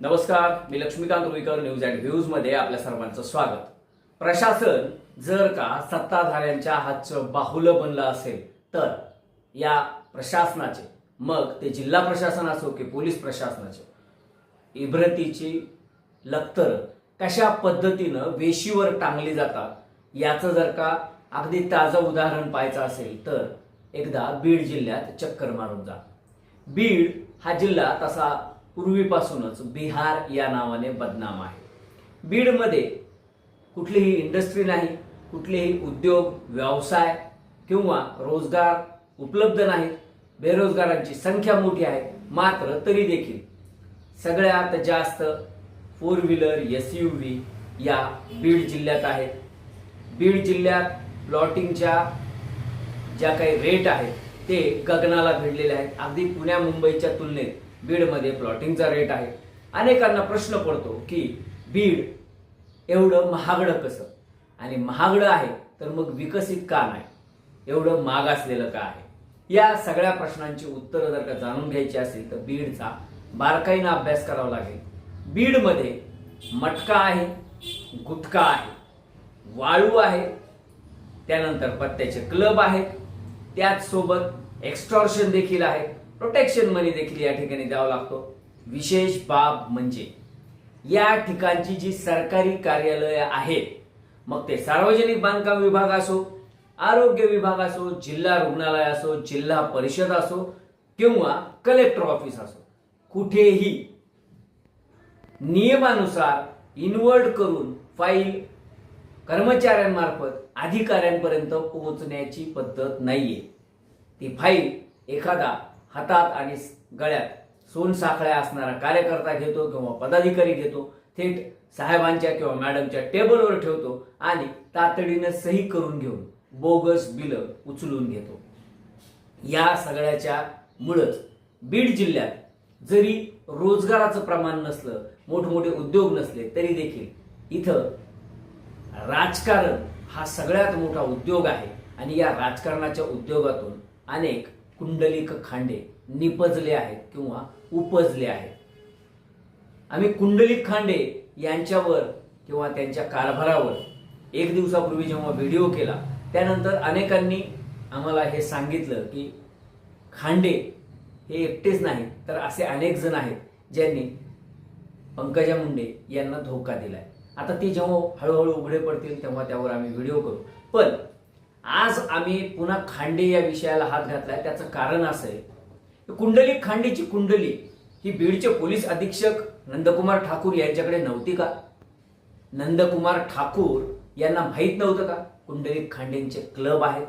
नमस्कार मी Laxmikant Ruikar news and व्ह्यूजमध्ये आपल्या सर्वांचं स्वागत. प्रशासन जर का सत्ताधाऱ्यांच्या हातचं बाहुलं बनलं असेल तर या प्रशासनाचे मग ते जिल्हा प्रशासन असो की पोलीस प्रशासनाचे इब्रतीची लक्तर कशा पद्धतीनं वेशीवर टांगली जातात याचं जर का अगदी ताजं उदाहरण पाहायचं असेल तर एकदा बीड जिल्ह्यात चक्कर मारून जा. बीड हा जिल्हा तसा पूर्वीपासूनच बिहार या नावाने बदनाम आहे. बीडमध्ये कुठलीही इंडस्ट्री नाही कुठलेही उद्योग व्यवसाय किंवा रोजगार उपलब्ध नाहीत. बेरोजगारांची संख्या मोठी आहे मात्र तरी देखील सगळ्यात जास्त four wheeler S U V या बीड जिल्ह्यात आहेत. बीड जिल्ह्यात प्लॉटिंगच्या ज्या काही रेट आहेत ते गगनाला भिडलेले आहेत. अगदी पुण्या मुंबईच्या तुलनेत बीडमध्ये प्लॉटिंगचा रेट आहे. अनेकांना प्रश्न पडतो की बीड एवढं महागडं कसं? आणि महागडं आहे तर मग विकसित का नाही? एवढं मागासलेलं का आहे? या सगळ्या प्रश्नांची उत्तरं जर का जाणून घ्यायची असेल तर बीडचा बारकाईनं अभ्यास करावा लागेल. बीडमध्ये मटका आहे गुटखा आहे वाळू आहे त्यानंतर पत्त्याचे क्लब आहेत त्याचसोबत एक्स्टॉर्शन देखील आहे. प्रोटेक्शन मनी देखील या ठिकाणी द्यावा लागतो. विशेष बाब म्हणजे या ठिकाणची जी सरकारी कार्यालय आहेत मग ते सार्वजनिक बांधकाम विभाग असो आरोग्य विभाग असो जिल्हा रुग्णालय असो जिल्हा परिषद असो किंवा कलेक्टर ऑफिस असो कुठेही नियमानुसार इन्वर्ट करून फाईल कर्मचाऱ्यांमार्फत अधिकाऱ्यांपर्यंत पोहोचण्याची पद्धत नाहीये. ती फाईल एखादा हातात आणि गळ्यात सोनसाखळ्या असणारा कार्यकर्ता घेतो किंवा पदाधिकारी घेतो थेट साहेबांच्या किंवा मॅडमच्या टेबलवर ठेवतो आणि तातडीनं सही करून घेऊन बोगस बिलं उचलून घेतो. या सगळ्याच्या मुळच बीड जिल्ह्यात जरी रोजगाराचं प्रमाण नसलं मोठमोठे उद्योग नसले तरी देखील इथं राजकारण हा सगळ्यात मोठा उद्योग आहे. आणि या राजकारणाच्या उद्योगातून अनेक कुंडलिक खांडे निपजले आहेत किंवा उपजले आहेत. आम्ही कुंडलिक खांडे यांच्यावर किंवा त्यांच्या कारभारावर एक दिवसापूर्वी जेव्हा व्हिडिओ केला त्यानंतर अनेकांनी आम्हाला हे सांगितलं की खांडे हे एकटेच नाहीत तर असे अनेक जण आहेत ज्यांनी पंकजा मुंडे यांना धोका दिलाय. आता ते जेव्हा हळूहळू उघडे पडतील तेव्हा त्यावर आम्ही व्हिडिओ करू. पण आज आम्ही पुन्हा खांडे या विषयाला हात घातलाय. त्याचं कारण असं आहे कुंडली खांडेची कुंडली ही बीडचे पोलीस अधीक्षक नंदकुमार ठाकूर यांच्याकडे नव्हती का? नंदकुमार ठाकूर यांना माहीत नव्हतं का? कुंडलिक खांडेंचे क्लब आहेत.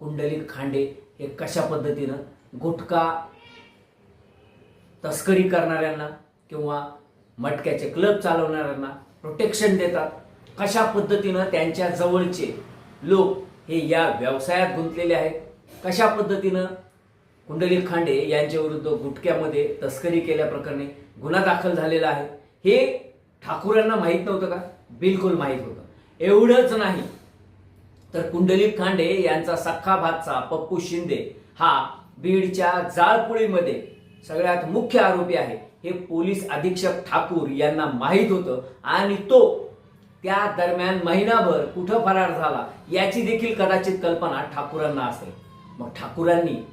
कुंडलिक खांडे हे कशा पद्धतीनं गुटखा तस्करी करणाऱ्यांना किंवा मटक्याचे क्लब चालवणाऱ्यांना प्रोटेक्शन देतात? कशा पद्धतीनं त्यांच्या जवळचे लोक हे या व्यवसायात गुंतलेले आहेत. कशा पद्धतीनं? कुंडलिक खांडे यांच्याविरुद्ध गुटक्यामध्ये तस्करी केल्याप्रकरणी गुन्हा दाखल झालेला आहे. हे ठाकूरांना माहीत नव्हतं का? बिलकुल माहीत होतं. एवढंच नाही. तर कुंडलिक खांडे यांचा सख्खा भातचा पप्पू शिंदे हा बीडच्या जाळपोळीमध्ये सगळ्यात मुख्य आरोपी आहे. हे पोलीस अधीक्षक ठाकूर यांना माहीत होतं आणि तो त्या दरम्यान महिनाभर कुठं फरार झाला याची देखील कदाचित कल्पना ठाकूरांना असेल. मग ठाकूरांनी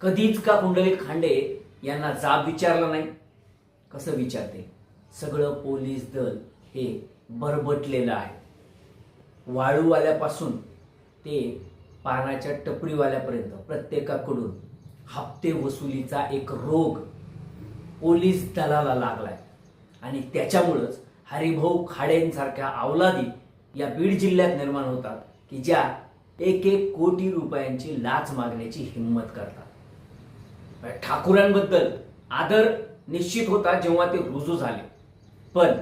कधीच का कुंडलिक खांडे यांना जाब विचारला नाही? कसं विचारते? सगळं पोलीस दल हे बरबटलेलं आहे. वाळूवाल्यापासून ते पानाच्या टपरीवाल्यापर्यंत प्रत्येकाकडून हप्ते वसुलीचा एक रोग पोलीस दलाला लागलाय. आणि त्याच्यामुळंच हरिभाऊ खाडेंसारख्या अवलादी या बीड जिल्ह्यात निर्माण होतात की ज्या एक एक कोटी रुपयांची लाच मागण्याची हिंमत करतात. ठाकूरांबद्दल आदर निश्चित होता जेव्हा ते रुजू झाले. पण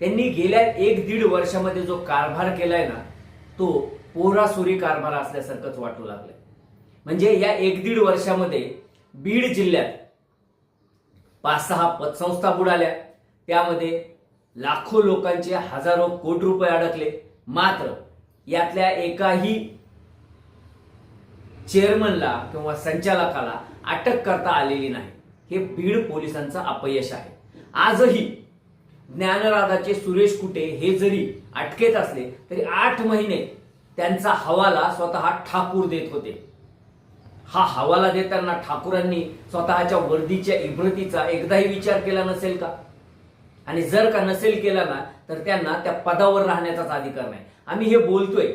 त्यांनी गेल्या एक दीड वर्षामध्ये जो कारभार केलाय ना तो पोरासुरी कारभार असल्यासारखंच वाटू लागलाय. म्हणजे या एक दीड वर्षामध्ये बीड जिल्ह्यात पाच सहा पतसंस्था बुडाल्या. त्यामध्ये लाखो लोकांचे हजारो कोटी रुपये अडकले. मात्र यातल्या एकाही चेअरमनला किंवा संचालकाला अटक करता आलेली नाही. हे बीड पोलिसांचं अपयश आहे. आजही ज्ञानराधाचे सुरेश कुटे हे जरी अटकेत असले तरी आठ महिने त्यांचा हवाला स्वतः ठाकूर देत होते. हा हवाला देताना ठाकूरांनी स्वतःच्या वर्दीच्या इब्रतीचा एकदाही विचार केला नसेल का? आणि जर का नसेल केला ना तर त्यांना त्या पदावर राहण्याचाच अधिकार नाही. आम्ही हे बोलतोय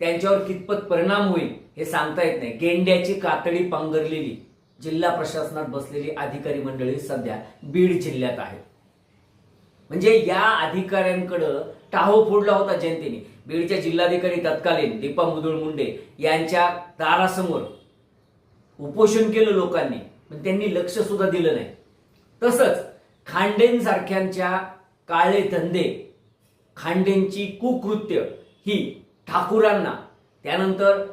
त्यांच्यावर कितपत परिणाम होईल हे सांगता येत नाही. गेंड्याची कातडी पांघरलेली जिल्हा प्रशासनात बसलेली अधिकारी मंडळी सध्या बीड जिल्ह्यात आहे म्हणजे या अधिकाऱ्यांकडं टाहो फोडला होता जनतेने. बीडच्या जिल्हाधिकारी तत्कालीन दीपा मुदुळ मुंडे यांच्या दारासमोर उपोषण केलं लोकांनी पण त्यांनी लक्ष सुद्धा दिलं नाही. तसंच खांडेंसारख्यांच्या काळे धंदे खांडेंची कुकृत्य ही ठाकूरांना. त्यानंतर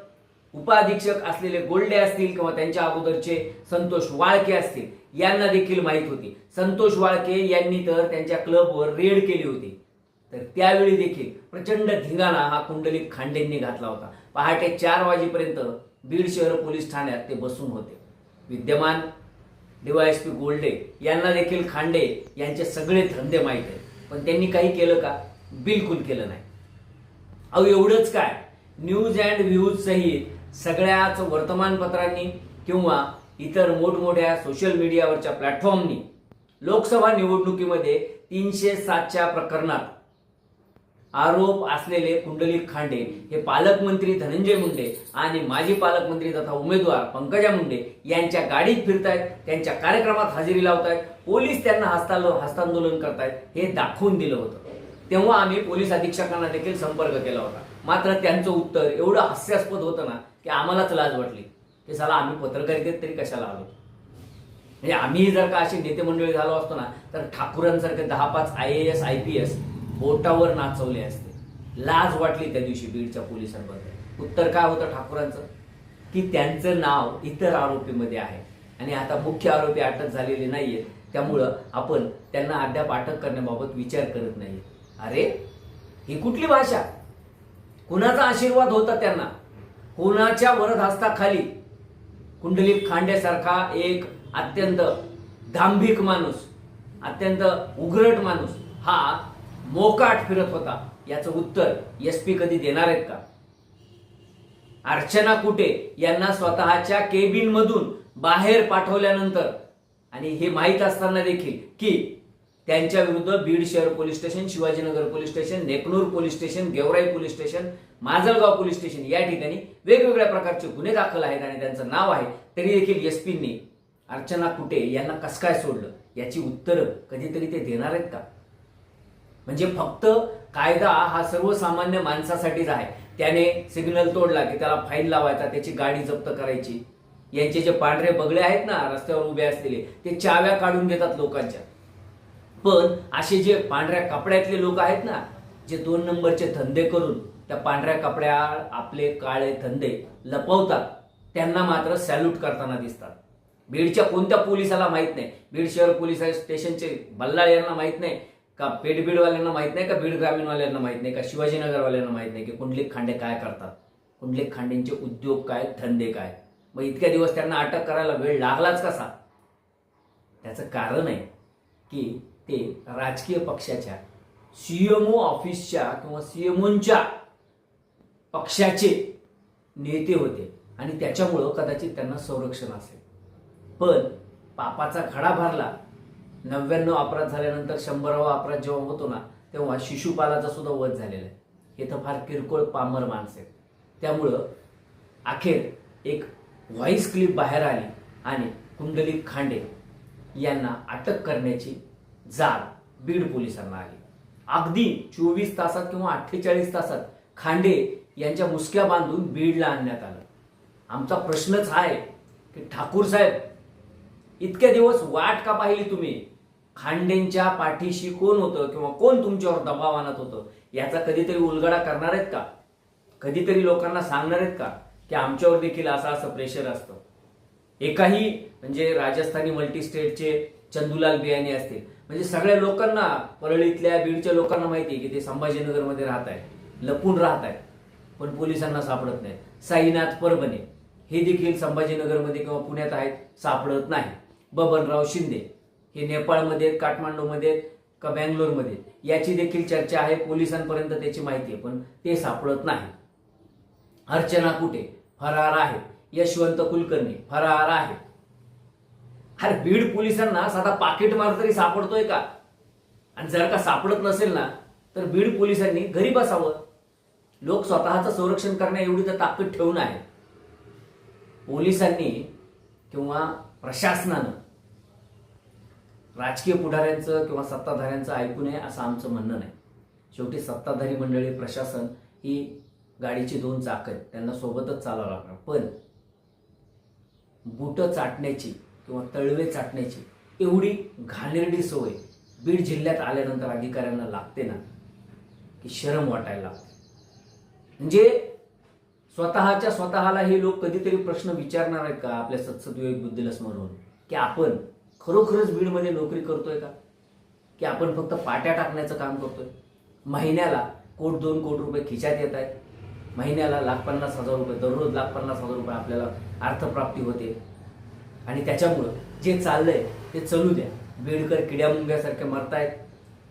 उपाधीक्षक असलेले गोल्डे असतील किंवा त्यांच्या अगोदरचे संतोष वाळके असतील यांना देखील माहीत होती. संतोष वाळके यांनी तर त्यांच्या क्लबवर रेड केली होती. तर त्यावेळी देखील प्रचंड धिंगाणा हा कुंडलिक खांडेंनी घातला होता. पहाटे चार वाजेपर्यंत बीड शहर पोलीस ठाण्यात ते बसून होते. विद्यमान डीवायएसपी गोल्डे यांना देखील खांडे यांचे सगळे धंदे माहीत आहेत. पण त्यांनी काही केलं का? बिलकुल केलं नाही. अहो एवढंच काय? न्यूज अँड व्ह्यूज सहित सगळ्याच वर्तमानपत्रांनी किंवा इतर मोठमोठ्या सोशल मीडियावरच्या प्लॅटफॉर्मनी लोकसभा निवडणुकीमध्ये तीनशे सातच्या प्रकरणात आरोप असलेले कुंडलिक खांडे हे पालकमंत्री धनंजय मुंडे आणि माजी पालकमंत्री तथा उमेदवार पंकजा मुंडे यांच्या गाडीत फिरतायत त्यांच्या कार्यक्रमात हजेरी लावतायत पोलीस त्यांना हस्तालो हस्तांदोलन करतायत हे दाखवून दिलं होतं. तेव्हा आम्ही पोलीस अधीक्षकांना देखील संपर्क केला होता. मात्र त्यांचं उत्तर एवढं हास्यास्पद होतं ना की आम्हालाच लाज वाटली. की साला आम्ही पत्रकारितेत तरी कशाला आलो? म्हणजे आम्ही जर का अशी नेते मंडळी झालो असतो ना तर ठाकूरांसारखे दहा पाच I A S I P S बोटावर नाचवले असते. लाज वाटली त्या दिवशी बीडच्या पोलिसांबद्दल. उत्तर काय होतं ठाकूरांचं? की त्यांचं नाव इतर आरोपीमध्ये आहे. आणि आता मुख्य आरोपी अटक झालेले नाहीये. त्यामुळं आपण त्यांना अद्याप अटक करण्याबाबत विचार करत नाही अरे ही कुठली भाषा? कुणाचा आशीर्वाद होता त्यांना? कोणाच्या वरदहस्ताखाली? कुंडलिक खांडेसारखा एक अत्यंत दांभिक माणूस अत्यंत उघरट माणूस हा मोकाट फिरत होता. याचं उत्तर एस पी कधी देणार आहेत का? अर्चना कुटे यांना स्वतःच्या केबिन मधून बाहेर पाठवल्यानंतर आणि हे माहीत असताना देखील की त्यांच्या विरुद्ध बीड शहर police station Shivajinagar police station Neknur police station Georai police station Majalgaon police station या ठिकाणी वेगवेगळ्या प्रकारचे गुन्हे दाखल आहेत आणि त्यांचं नाव आहे. तरी देखील एसपींनी अर्चना कुटे यांना कस काय सोडलं? याची उत्तरं कधीतरी ते देणार आहेत का? म्हणजे फक्त कायदा हा सर्वसामान्य माणसासाठीच आहे. त्याने सिग्नल तोडला की त्याला फाईन लावायचा त्याची गाडी जप्त करायची. यांचे जे पांढरे बगळे आहेत ना रस्त्यावर उभे असलेले ते चाव्या काढून घेतात लोकांच्या. पण असे जे पांढऱ्या कपड्यातले लोक आहेत ना जे दोन नंबरचे धंदे करून त्या पांढऱ्या कपड्या आपले काळे धंदे लपवतात त्यांना मात्र सॅल्यूट करताना दिसतात. बीडच्या कोणत्या पोलिसाला माहीत नाही? बीड शहर पोलीस स्टेशनचे बल्लाळ यांना माहीत नाही. का पेठ बीडवाल्यांना माहीत नाही का बीड ग्रामीणवाल्यांना माहीत नाही का शिवाजीनगरवाल्यांना माहीत नाही की कुंडलिक खांडे काय करतात? कुंडलिक खांडेंचे उद्योग काय धंदे काय? मग इतक्या दिवस त्यांना अटक करायला वेळ लागलाच कसा? त्याचं कारण आहे की ते राजकीय पक्षाच्या सीएमओ ऑफिसच्या किंवा सीएमओंच्या पक्षाचे नेते होते आणि त्याच्यामुळं कदाचित त्यांना संरक्षण असेल. पण पापाचा खडा भरला नव्याण्णव अपराध झाल्यानंतर शंभरावा अपराध जेव्हा होतो ना तेव्हा शिशुपालाचा सुद्धा वध झालेला आहे. हे तर फार किरकोळ पामर माणसं आहेत. त्यामुळं अखेर एक व्हॉइस क्लिप बाहेर आली आणि कुंडलिक खांडे यांना अटक करण्याची जाळ बीड पोलिसांना आली. अगदी चोवीस तासात किंवा अठ्ठेचाळीस तासात खांडे यांच्या मुसक्या बांधून बीडला आणण्यात आलं. आमचा प्रश्नच हा आहे की ठाकूर साहेब इतक्या दिवस वाट का पाहिली तुम्ही? खांडेंच्या पाठीशी कोण होतं किंवा कोण तुमच्यावर दबाव आणत होतं याचा कधीतरी उलगडा करणार आहेत का? कधीतरी लोकांना सांगणार आहेत का की आमच्यावर देखील असं असं प्रेशर असतं? एकाही म्हणजे राजस्थानी मल्टी स्टेटचे चंदुलाल बियाणे असतील म्हणजे सगळ्या लोकांना परळीतल्या बीडच्या लोकांना माहिती आहे की ते संभाजीनगरमध्ये राहत आहेत लपून राहत आहेत पण पोलिसांना सापडत नाही साईनाथ परभणे हे देखील संभाजीनगरमध्ये किंवा पुण्यात आहेत सापडत नाही. बबनराव शिंदे हे नेपाळमध्ये आहेत, काठमांडूमध्ये आहेत, का बँगलोरमध्ये? याची देखील चर्चा आहे. पोलिसांपर्यंत त्याची माहिती आहे पण ते सापडत नाही. अर्चना कुठे फरार आहे. यशवंत कुलकर्णी फरार आहे. अरे बीड पोलिसांना साधा पाकिट मार तरी सापडतोय का? आणि जर का सापडत नसेल ना तर बीड पोलिसांनी घरी बसावं. लोक स्वतःचं संरक्षण करण्या एवढी तर ताकद ठेवून आहे. पोलिसांनी किंवा प्रशासनानं राजकीय पुढाऱ्यांचं किंवा सत्ताधाऱ्यांचं ऐकू नये असं आमचं म्हणणं नाही. शेवटी सत्ताधारी मंडळी प्रशासन ही गाडीची दोन चाक आहेत. त्यांना सोबतच चालावं लागणार. पण बुटं चाटण्याची किंवा तळवे चाटण्याची एवढी घाणेरडी सोय बीड जिल्ह्यात आल्यानंतर अधिकाऱ्यांना लागते ना की शरम वाटायला लागते. म्हणजे स्वतःच्या स्वतःला हे लोक कधीतरी प्रश्न विचारणार आहेत का? आपल्या सत्सद्विवेक बुद्धीला स्मरून की आपण खरोखरच बीडमध्ये नोकरी करतोय का? की आपण फक्त पाट्या टाकण्याचं काम करतोय? महिन्याला कोट दोन कोटी रुपये खिशात येत आहेत. महिन्याला लाख पन्नास हजार रुपये दररोज लाख पन्नास हजार रुपये आपल्याला अर्थप्राप्ती होते. आणि त्याच्यामुळं जे चाललंय ते चालू द्या. बीडकर किड्यामुंग्यासारखे मरतायत.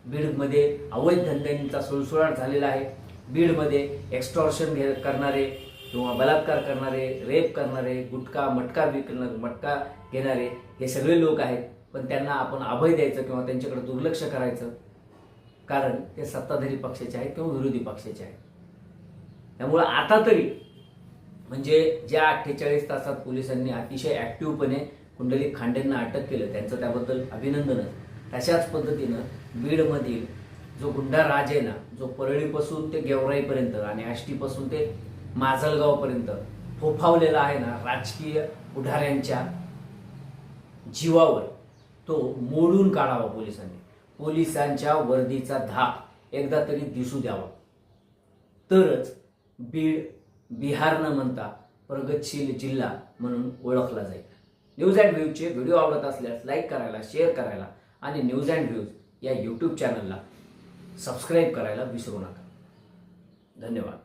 बीडमध्ये अवैध धंद्यांचा सुळसुळाट झालेला आहे. बीडमध्ये एक्स्टॉर्शन घे करणारे किंवा बलात्कार करणारे रेप करणारे गुटखा मटका विकणार मटका येणारे हे सगळे लोक आहेत पण त्यांना आपण अभय द्यायचं किंवा त्यांच्याकडे दुर्लक्ष करायचं. कारण ते सत्ताधारी पक्षाचे आहेत किंवा विरोधी पक्षाचे आहेत. त्यामुळं आता तरी म्हणजे ज्या अठ्ठेचाळीस तासात पोलिसांनी अतिशय ॲक्टिव्हपणे कुंडली खांडेंना अटक केलं त्यांचं त्याबद्दल अभिनंदनच. तशाच पद्धतीनं बीडमधील जो गुंडा राज आहे ना जो परळीपासून ते गेवराईपर्यंत आणि आष्टीपासून ते माजलगावपर्यंत फोफावलेला आहे ना राजकीय पुढाऱ्यांच्या जीवावर तो मोडून काढावा पोलिसांनी. पोलिसांच्या वर्दीचा धाक एकदा तरी दिसू द्यावा. तरच बीड बिहार न म्हणता प्रगतशील जिल्हा म्हणून ओळखला जाईल. न्यूज अँड व्ह्यूजचे व्हिडिओ आवडत असल्यास लाईक करायला शेअर करायला आणि न्यूज अँड व्ह्यूज या यूट्यूब चॅनलला सबस्क्राईब करायला विसरू नका. धन्यवाद.